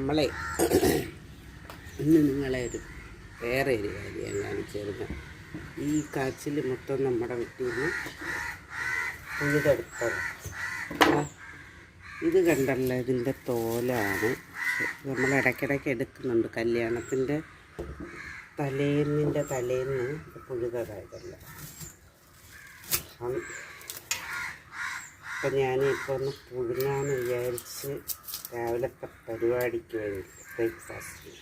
നമ്മളെ ഇന്ന് നിങ്ങളെ ഒരു വേറെ ഒരു കാര്യം കാണിച്ചിരുന്നു. ഈ കാച്ചിൽ മൊത്തം നമ്മുടെ വീട്ടിൽ നിന്ന് ഉഴുതെടുത്തത് ഇത് കണ്ടല്ലോ ഇതിന്റെ തോലാണ്. നമ്മൾ ഇടയ്ക്കിടയ്ക്ക് എടുക്കുന്നുണ്ട്. കല്യാണത്തിന്റെ തലേന്നിന്റെ തലേന്ന് പുഴുതതായതല്ല. അപ്പം ഞാനിപ്പോൾ ഒന്ന് പുഴുങ്ങാന്ന് വിചാരിച്ച് രാവിലത്തെ പരിപാടിക്ക് വേണ്ടി ബ്രേക്ക്ഫാസ്റ്റ്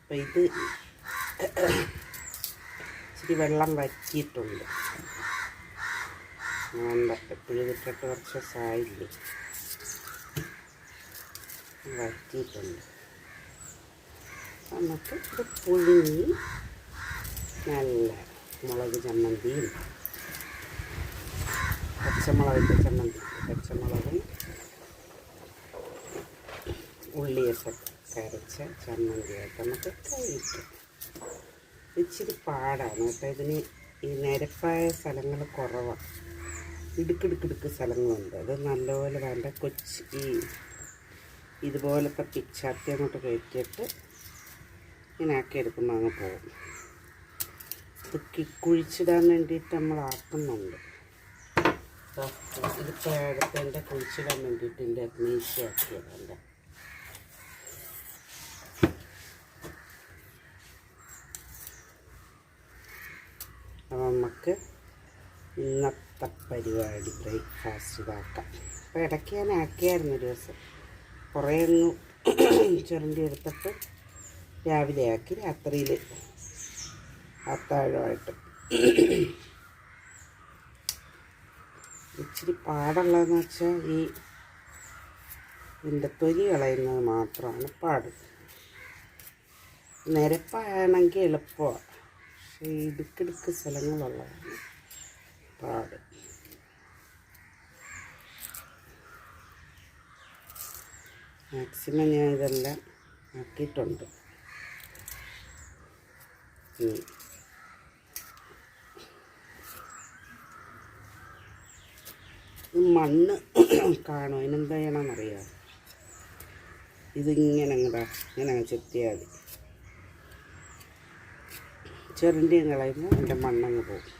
അപ്പം ഇത് ഇച്ചിരി വെള്ളം വറ്റിയിട്ടുണ്ട്. വേണ്ട പുഴുതിട്ടിട്ട് കുറച്ച് ദിവസമായില്ലേ? വറ്റിയിട്ടുണ്ട്. നമുക്ക് ഇത് പുഴുങ്ങി നല്ല മുളക് ചമ്മന്തിയും പച്ചമുളകിന്റെ ചമ്മന്തി പച്ചമുളകും ഉള്ളിയൊക്കെ കരച്ച ചമ്മന്തിയായിട്ട് നമുക്ക് കഴിക്കാം. ഇച്ചിരി പാടാണ് കേട്ടോ. ഇതിന് ഈ നിരപ്പായ സ്ഥലങ്ങൾ കുറവാണ് ഇടുക്കിടുക്കിടുക്ക് സ്ഥലങ്ങളുണ്ട്. അത് നല്ലപോലെ വേണ്ട കൊച്ച് ഈ ഇതുപോലത്തെ പിച്ചാത്തി അങ്ങോട്ട് കയറ്റിയിട്ട് ഇങ്ങനെ ആക്കി എടുക്കുമ്പോൾ അങ്ങ് പോകും. ഇത് കുഴിച്ചിടാൻ വേണ്ടിയിട്ട് നമ്മൾ ആക്കുന്നുണ്ട്. ഇത് പേടത്തിന്റെ കുഴിച്ചിടാൻ വേണ്ടിയിട്ട് എന്റെ മീശയാക്കിയതല്ല അപ്പം നമുക്ക് ഇന്നത്തെ പരിപാടി ബ്രേക്ക്ഫാസ്റ്റ് ഇതാക്കാം അപ്പോൾ ഇടയ്ക്ക് ഞാൻ ആക്കിയായിരുന്നു ഒരു ദിവസം. കുറേ ഒന്ന് ചുരണ്ടി എടുത്തിട്ട് രാവിലെ ആക്കി രാത്രിയിൽ അത്താഴമായിട്ട് ഇച്ചിരി പാടുള്ളതെന്ന് വെച്ചാൽ ഈ ഇതിന്റെ തൊലി കളയുന്നത് മാത്രമാണ് പാട്. നിരപ്പാണെങ്കിൽ എളുപ്പമാണ്. പക്ഷേ ഇടുക്കിടുക്ക് സ്ഥലങ്ങളുള്ളതാണ് പാട്. മാക്സിമം ഞാൻ ഇതെല്ലാം ആക്കിയിട്ടുണ്ട്. മണ്ണ് കാണും അതിനെന്താ ചെയ്യണമെന്നറിയാം ഇതിങ്ങനെ അങ്ങടാ ഇങ്ങനെ ചെത്തിയാൽ മതി. ചെറുണ്ടിയും കളയുമ്പോൾ അതിന്റെ മണ്ണങ്ങ് പോകും.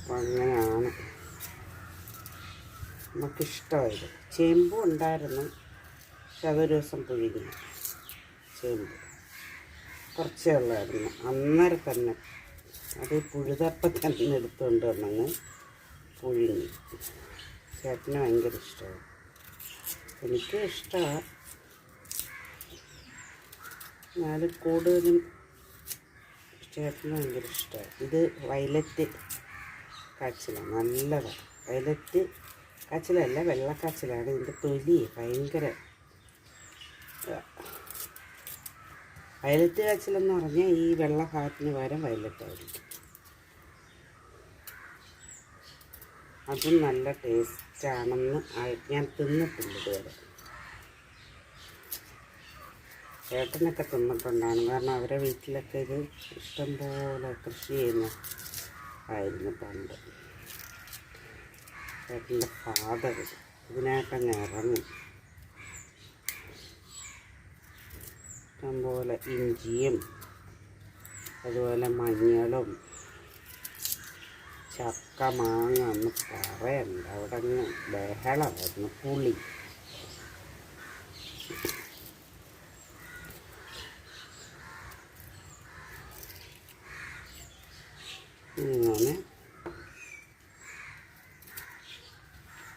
അപ്പം അങ്ങനെയാണ് നമുക്കിഷ്ടമായത്. ചേമ്പും ഉണ്ടായിരുന്നു. പക്ഷെ അതൊരു ദിവസം പുഴുങ്ങി. ചേമ്പ്. കുറച്ചേ ഉള്ളായിരുന്നു. അന്നേരം തന്നെ അത് പുഴുതപ്പം തന്നെ എടുത്തുകൊണ്ട് വന്നങ്ങ് പുഴുങ്ങി. ചേട്ടന് ഭയങ്കര ഇഷ്ടമാണ് എനിക്കും ഇഷ്ടമാണ് എന്നാലും കൂടുതലും ചേട്ടന് ഭയങ്കര ഇഷ്ടമാണ് ഇത് വയലറ്റ് കാച്ചിലാണ് നല്ലതാണ് വയലറ്റ് കാച്ചിലല്ല വെള്ളക്കാച്ചിലാണ്. ഇതിന്റെ തൊലി ഭയങ്കര വയലറ്റ് കാച്ചിലെന്ന് പറഞ്ഞാൽ ഈ വെള്ള ഭാഗത്തിന് പകരം വയലറ്റ് ആയിരിക്കും അതും നല്ല ടേസ്റ്റാണെന്ന് ഞാൻ തിന്നിട്ടില്ല ഇതുവരെ. ചേട്ടനൊക്കെ തിന്നിട്ടുണ്ടാണ് കാരണം അവരെ വീട്ടിലൊക്കെ ഇത് ഇഷ്ടംപോലെ കൃഷി ചെയ്യുന്ന ആയിരുന്നു പണ്ട്. ചേട്ടന്റെ ഫാദർ ഇതിനകത്തങ്ങ് ഇറങ്ങും. ഇഷ്ടംപോലെ ഇഞ്ചിയും അതുപോലെ മഞ്ഞളും ചക്ക മാങ്ങ ഒന്ന് പറയണ്ട. അവിടെ അങ്ങ് ബഹളമായിരുന്നു. പുളി. ഇങ്ങനെ.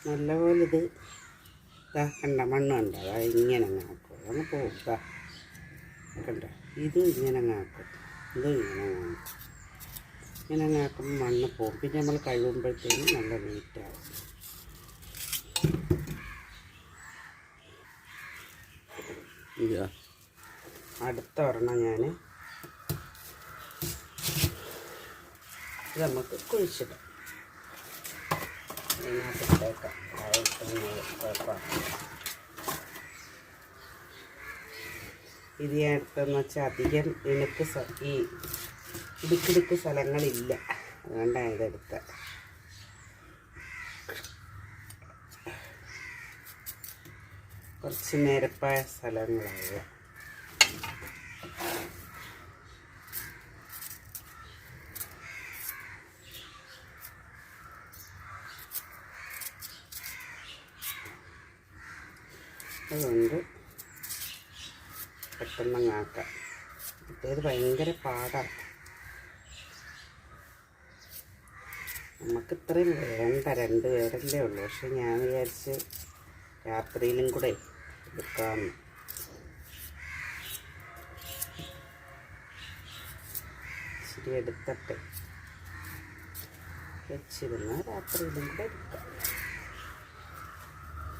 നല്ലപോലെ ഇത് ഇതാ കണ്ട മണ്ണ് കണ്ട? അതാ ഇങ്ങനെ ആക്കും. അങ്ങ് പോകും കണ്ട? ഇതും ഇങ്ങനെ ആക്കും. ഇതും ഇങ്ങനെ ആക്കും. ഇങ്ങനെ ആക്കുമ്പോൾ മണ്ണ് പോകും പിന്നെ നമ്മൾ കഴുകുമ്പോഴത്തേനും നല്ല നീറ്റാവും ഇതാ. അടുത്ത ഒരെണ്ണം ഞാൻ ഇത് നമുക്ക് കുഴിച്ചിടാം. ഇതിനകത്തിട്ടേക്കാം ഇത് ഞാൻ എടുത്തതെന്ന് വെച്ചാൽ അധികം എനിക്ക് ഈ ഇടുക്കിടുക്ക് സ്ഥലങ്ങളില്ല. അതുകൊണ്ടാണ് ഇതെടുത്ത. കുറച്ച് നിരപ്പായ സ്ഥലങ്ങളാണ്. അതുകൊണ്ട് പെട്ടെന്ന് ആക്കാം. മറ്റേത് ഭയങ്കര പാടാണ് നമുക്ക് ഇത്രയും വേണ്ട രണ്ട് പേരല്ലേ ഉള്ളൂ. പക്ഷെ ഞാൻ വിചാരിച്ച് രാത്രിയിലും കൂടെ എടുക്കാം. ഇച്ചിരി എടുത്തട്ടെ വെച്ചിരുന്ന രാത്രിയിലും കൂടെ എടുക്കാം.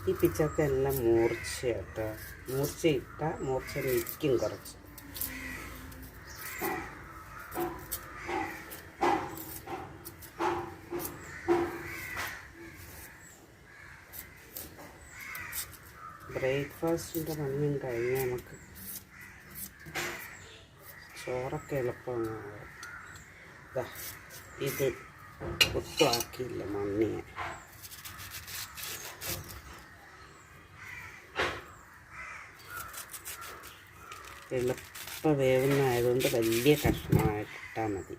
ഈ പിച്ചൊക്കെ എല്ലാം മൂർച്ച കേട്ടോ മൂർച്ച ഇട്ടാൽ മൂർച്ച നിൽക്കും കുറച്ച്. ബ്രേക്ക്ഫാസ്റ്റിന്റെ പണിയും കഴിഞ്ഞ് നമുക്ക് ചോറൊക്കെ എളുപ്പമാണ്. ഇത് ഒട്ടും ആക്കിയില്ല മണ്ണിയെ എളുപ്പ വേവുന്നതായതുകൊണ്ട് വലിയ കഷ്ണമായിട്ട് ഇട്ടാൽ മതി.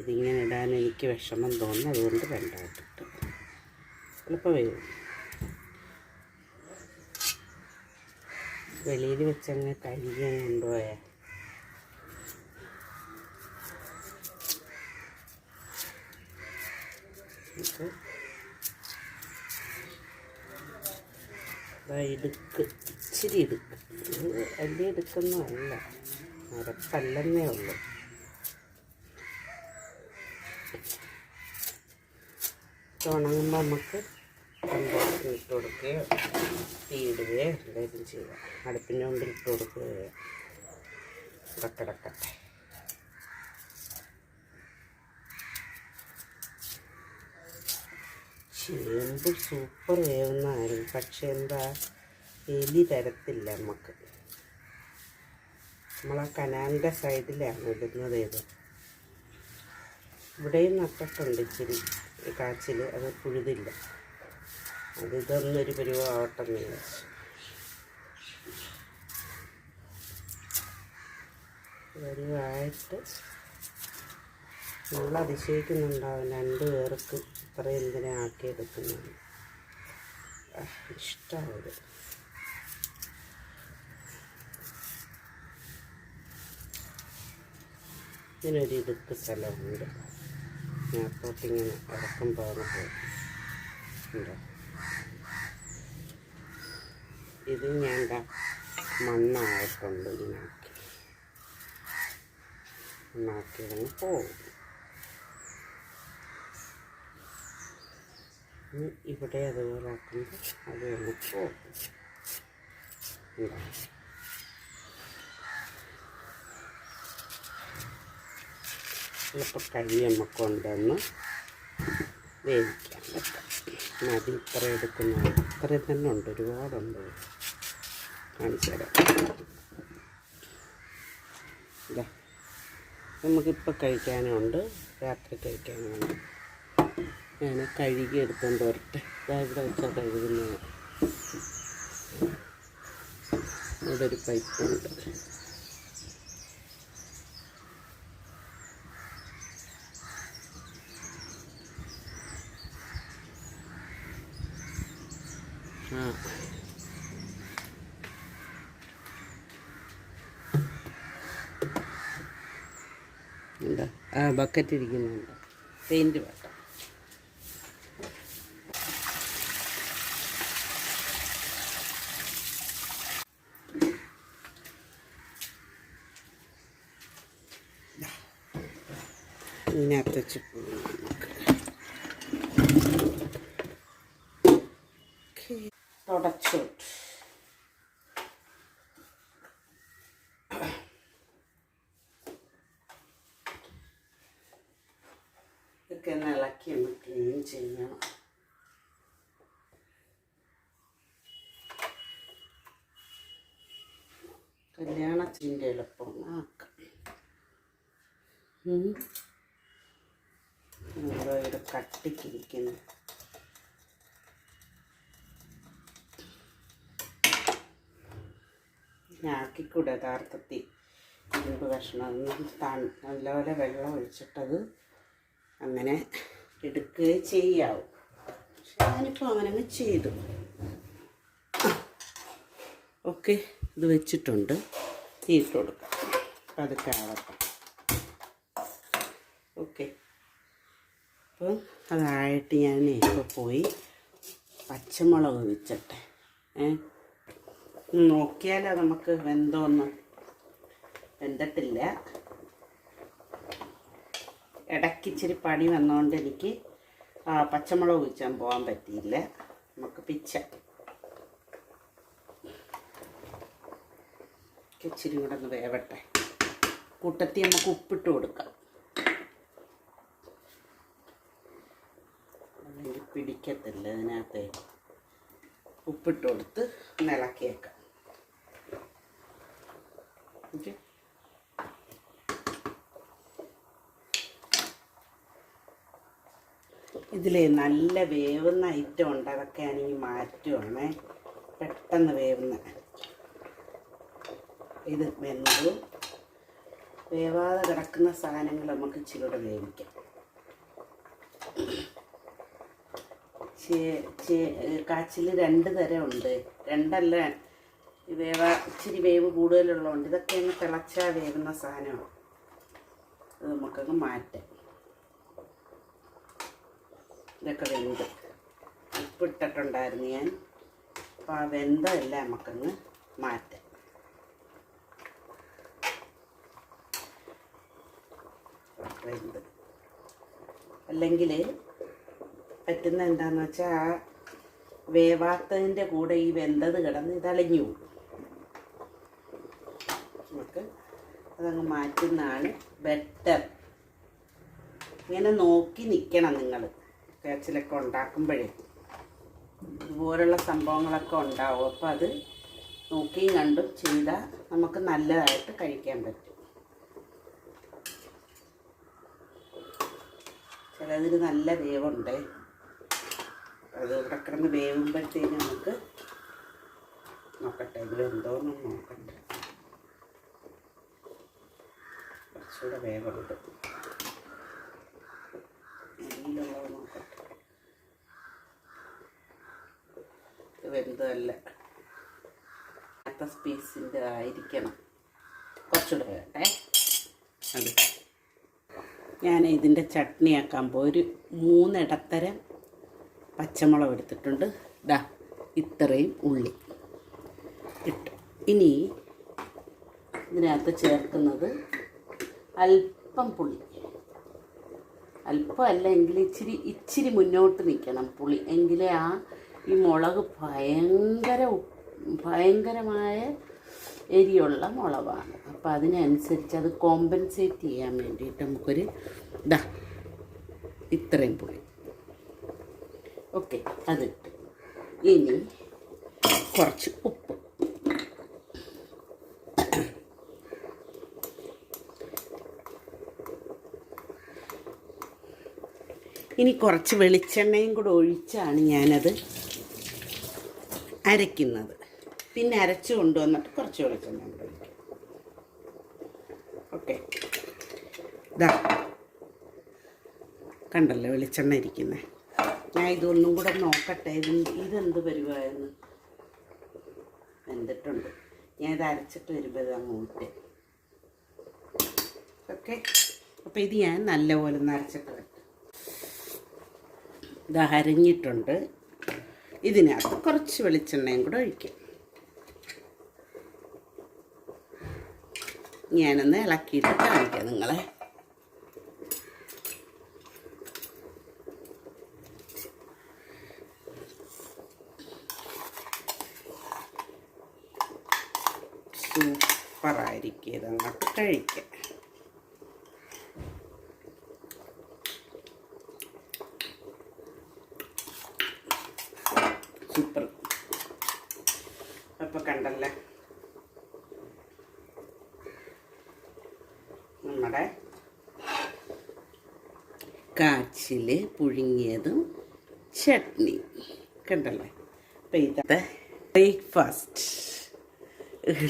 ഇതിങ്ങനെ ഇടാൻ എനിക്ക് വിഷമം തോന്നുന്നു അതുകൊണ്ട് രണ്ടായിട്ടിട്ട് എളുപ്പ വേവും. വെളിയിൽ വെച്ചങ്ങ് കഴുകി കൊണ്ടുപോയേ ഇടുക്ക് ഇച്ചിരി ഇടുക്ക്. വലിയ ഇടുക്കൊന്നും അല്ല മരപ്പല്ലെന്നേ ഉള്ളൂ. ഉണങ്ങുമ്പോൾ നമുക്ക് കമ്പോസ്റ്റ് ഇട്ട് കൊടുക്കുകയോ തീയിടുകയോ എന്തെങ്കിലും ചെയ്യാം അടുപ്പിന്റെ മുമ്പിൽ ഇട്ട് കൊടുക്കുകയോ കട്ടടക്കട്ടെ ചേമ്പ് സൂപ്പർ വേവുന്നതായിരുന്നു പക്ഷെ എന്താ എലി തരത്തില്ല നമുക്ക് നമ്മളാ കനാലിന്റെ സൈഡിലാണ് ഇടുന്നത് ഇത്. ഇവിടെയും നട്ടിട്ടുണ്ട് ഇച്ചിരി കാച്ചിൽ അത് പുഴുതില്ല. അത് ഇതൊന്നൊരു പരിവാവട്ടെ എന്ന് വിചാരിച്ചു പരിവായിട്ട് നമ്മൾ അതിശയിക്കുന്നുണ്ടാവും രണ്ട് പേർക്ക് ഇത്ര എന്തിനാ ആക്കിയെടുക്കുന്നതാണ്. ഇഷ്ടമായത്. ഇതിനൊരു ഇടുക്ക് സ്ഥലമുണ്ട്. ഞാത്തോട്ടിങ്ങനെ ഇറക്കം പോകുന്നത് ഉണ്ടോ? ഇത് ഞാൻ മണ്ണായിട്ടുണ്ട് ഇതിനാക്കി. മണ്ണാക്കിയതങ്ങ് പോകും. ഇവിടെ അതുപോലെ ആക്കുമ്പോൾ അത് അങ്ങ് പോകും. ചിലപ്പോൾ കഴി നമുക്ക് കൊണ്ടുവന്ന് വേവിക്കാൻ പറ്റും. അതിൽ ഇത്ര എടുക്കുന്ന ഇത്രയും തന്നെ ഉണ്ട്. ഒരുപാടുണ്ട്. കാണിച്ചു ഇതാ. നമുക്കിപ്പോൾ കഴിക്കാനുണ്ട്. രാത്രി കഴിക്കാനുണ്ട്. ഞാൻ കഴുകി എടുത്തുകൊണ്ട് വരട്ടെ. ഇതാ ഇവിടെ വെച്ചാൽ കഴുകുന്നത്. ഇവിടെ ഒരു പൈപ്പുണ്ട് ആ എന്താ ആ ബക്കറ്റ് ഇരിക്കുന്നുണ്ട്. പെയിന്റ് വേണ്ട. ഇതിനകത്ത് വെച്ച് നമുക്ക് ഓക്കേ. തുടച്ചോട്ട് ഇതൊക്കെ ഒന്ന് ഇളക്കി ഒന്ന് ക്ലീൻ ചെയ്യണം കല്യാണത്തിന്റെ എളുപ്പം ആക്കാം. ഇത് കട്ടിക്കിരിക്കുന്നു ഞാക്കിക്കൂടെ യഥാർത്ഥത്തിൽ? ഇരുമ്പ് കഷ്ണം. നല്ലപോലെ വെള്ളം ഒഴിച്ചിട്ടത് അങ്ങനെ എടുക്കുകയും ചെയ്യാവും. പക്ഷെ ഞാനിപ്പോൾ അങ്ങനെ ചെയ്തു. ഓക്കെ. ഇത് വെച്ചിട്ടുണ്ട്. തീയിട്ട് കൊടുക്കാം. പതുക്കെ ആവട്ടെ. ഓക്കെ. അപ്പം അതായിട്ട് ഞാൻ ഇപ്പോൾ പോയി പച്ചമുളക് വെച്ചിട്ടെ. ഏ? നോക്കിയാലോ നമുക്ക് വെന്തോന്ന്. വെന്തിട്ടില്ല. ഇടയ്ക്ക് ഇച്ചിരി പണി വന്നുകൊണ്ട് എനിക്ക് പച്ചമുളക് വെച്ചാൻ പോകാൻ പറ്റിയില്ല. നമുക്ക് പിച്ച ഇച്ചിരി കൂടെ ഒന്ന് വേവട്ടെ. കൂട്ടത്തിൽ നമുക്ക് ഉപ്പിട്ട് കൊടുക്കാം. അല്ലെങ്കിൽ പിടിക്കത്തില്ല ഇതിനകത്ത്. ഉപ്പിട്ട് കൊടുത്ത് ഒന്ന് ഇളക്കിയേക്കാം. ഓക്കെ. ഇതിൽ നല്ല വേവുന്ന ഐറ്റം ഉണ്ട്. അതൊക്കെ ആണെങ്കിൽ മാറ്റുവാണേ. പെട്ടെന്ന് വേവുന്ന. ഇത് വെന്തു വേവാതെ കിടക്കുന്ന സാധനങ്ങൾ നമുക്ക് ഇച്ചിരിയുടെ വേവിക്കാം. കാച്ചിൽ രണ്ട് തരം ഉണ്ട്. രണ്ടല്ല വേവ ഇച്ചിരി വേവ് കൂടുതലുള്ളതുണ്ട് ഇതൊക്കെ അങ്ങ് തിളച്ചാൽ വേവുന്ന സാധനമാണ്. അത് നമുക്കങ്ങ് മാറ്റാം. ഇതൊക്കെ വെന്ത്. ഉപ്പിട്ടിട്ടുണ്ടായിരുന്നു ഞാൻ. അപ്പോൾ ആ വെന്തല്ല നമുക്കങ്ങ് മാറ്റാം. വെന്ത് അല്ലെങ്കിൽ പറ്റുന്ന എന്താന്ന് വെച്ചാൽ ആ വേവാത്തതിന്റെ കൂടെ ഈ വെന്തത് കിടന്ന് ഇതളിഞ്ഞു നമുക്ക് അതങ്ങ് മാറ്റുന്നതാണ് ബെറ്റർ ഇങ്ങനെ നോക്കി നിൽക്കണം നിങ്ങൾ കാച്ചിലൊക്കെ ഉണ്ടാക്കുമ്പോഴേ. ഇതുപോലുള്ള സംഭവങ്ങളൊക്കെ ഉണ്ടാവും. അപ്പോൾ അത് നോക്കിയും കണ്ടും ചെയ്താൽ നമുക്ക് നല്ലതായിട്ട് കഴിക്കാൻ പറ്റും. ചിലതിന് നല്ല വേവുണ്ട്. അത് ഇവിടെ കിടന്ന് വേവുമ്പോഴത്തേന് നമുക്ക് നോക്കട്ടെ ഇത് എന്തോന്നും നോക്കട്ടെ. കുറച്ചുകൂടെ വേവുണ്ട്. നോക്കട്ടെ. ഇത് വെന്തതല്ല അടുത്ത സ്പീസിന്റെ ആയിരിക്കണം. കുറച്ചുകൂടെ വേണ്ടേ അത് ഞാൻ ഇതിന്റെ ചട്നിയാക്കാൻ പോയി. ഒരു മൂന്നിടത്തരം പച്ചമുളക് എടുത്തിട്ടുണ്ട്. ഡാ ഇത്രയും ഉള്ളി ഇട്ടു. ഇനി ഇതിനകത്ത് ചേർക്കുന്നത് അല്പം പുളി. അല്പം അല്ലെങ്കിൽ ഇച്ചിരി ഇച്ചിരി മുന്നോട്ട് നിൽക്കണം പുളി. എങ്കിലേ ആ ഈ മുളക് ഭയങ്കര ഭയങ്കരമായ എരിയുള്ള മുളകാണ്. അപ്പം അതിനനുസരിച്ച് അത് കോമ്പൻസേറ്റ് ചെയ്യാൻ വേണ്ടിയിട്ട് നമുക്കൊരു ഇതാ ഇത്രയും പുളി ഓക്കെ അതിട്ട്. ഇനി കുറച്ച് ഉപ്പ്. ഇനി കുറച്ച് വെളിച്ചെണ്ണയും കൂടെ ഒഴിച്ചാണ് ഞാനത് അരയ്ക്കുന്നത്. പിന്നെ അരച്ച് കൊണ്ടുവന്നിട്ട് കുറച്ച് വെളിച്ചെണ്ണ കൂടെ ഓക്കെ ഇതാ കണ്ടല്ലോ വെളിച്ചെണ്ണ ഇരിക്കുന്നത് ഞാൻ ഇതൊന്നും കൂടെ നോക്കട്ടെ. ഇത് ഇതെന്ത് പരിവായെന്ന് വെന്തിട്ടുണ്ട് ഞാൻ ഇത് അരച്ചിട്ട് വരുമ്പോൾ ഇത് അങ്ങ് ഓക്കെ അപ്പോൾ ഇത് ഞാൻ നല്ലപോലെ ഒന്ന് അരച്ചിട്ട് വരാം. ഇത് അരഞ്ഞിട്ടുണ്ട്. ഇതിനകത്ത് കുറച്ച് വെളിച്ചെണ്ണയും കൂടെ ഒഴിക്കും. ഞാനൊന്ന് ഇളക്കിയിട്ട് കാണിക്കാം നിങ്ങളെ. സൂപ്പറായിരിക്കും ഇതങ്ങോട്ട് കഴിക്കാം സൂപ്പർ. അപ്പോൾ കണ്ടല്ലേ? നമ്മുടെ കാച്ചിൽ പുഴുങ്ങിയതും ചട്നി. കണ്ടല്ലേ? അപ്പം ഇതത്തെ ബ്രേക്ക്ഫാസ്റ്റ്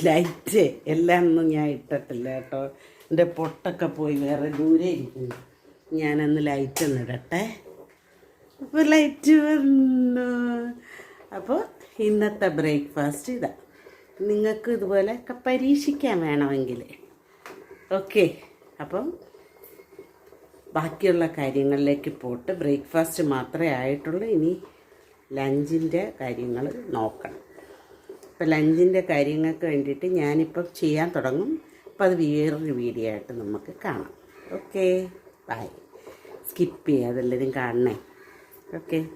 ലൈറ്റ് എല്ലാം ഒന്നും ഞാൻ ഇട്ടിട്ടില്ല കേട്ടോ. എന്റെ പൊട്ടൊക്കെ പോയി വേറെ ദൂരെ ഇരിക്കുന്നു. ഞാനൊന്ന് ലൈറ്റ് ഒന്ന് ഇടട്ടെ. അപ്പോൾ ലൈറ്റ് വന്നു. അപ്പോൾ ഇന്നത്തെ ബ്രേക്ക്ഫാസ്റ്റ് ഇതാ. നിങ്ങൾക്ക് ഇതുപോലെ പരീക്ഷിക്കാൻ വേണമെങ്കിൽ ഓക്കെ അപ്പം ബാക്കിയുള്ള കാര്യങ്ങളിലേക്ക് പോട്ട് ബ്രേക്ക്ഫാസ്റ്റ് മാത്രമേ ആയിട്ടുള്ളൂ. ഇനി ലഞ്ചിന്റെ കാര്യങ്ങൾ നോക്കണം. അപ്പോൾ ലഞ്ചിന്റെ കാര്യങ്ങൾക്ക് വേണ്ടിയിട്ട് ഞാനിപ്പം ചെയ്യാൻ തുടങ്ങും. അപ്പോൾ അത് വേറൊരു വീഡിയോ ആയിട്ട് നമുക്ക് കാണാം. ഓക്കെ. ബൈ. സ്കിപ്പ് ചെയ്യാതെല്ലാവരും കാണണേ. ഓക്കെ.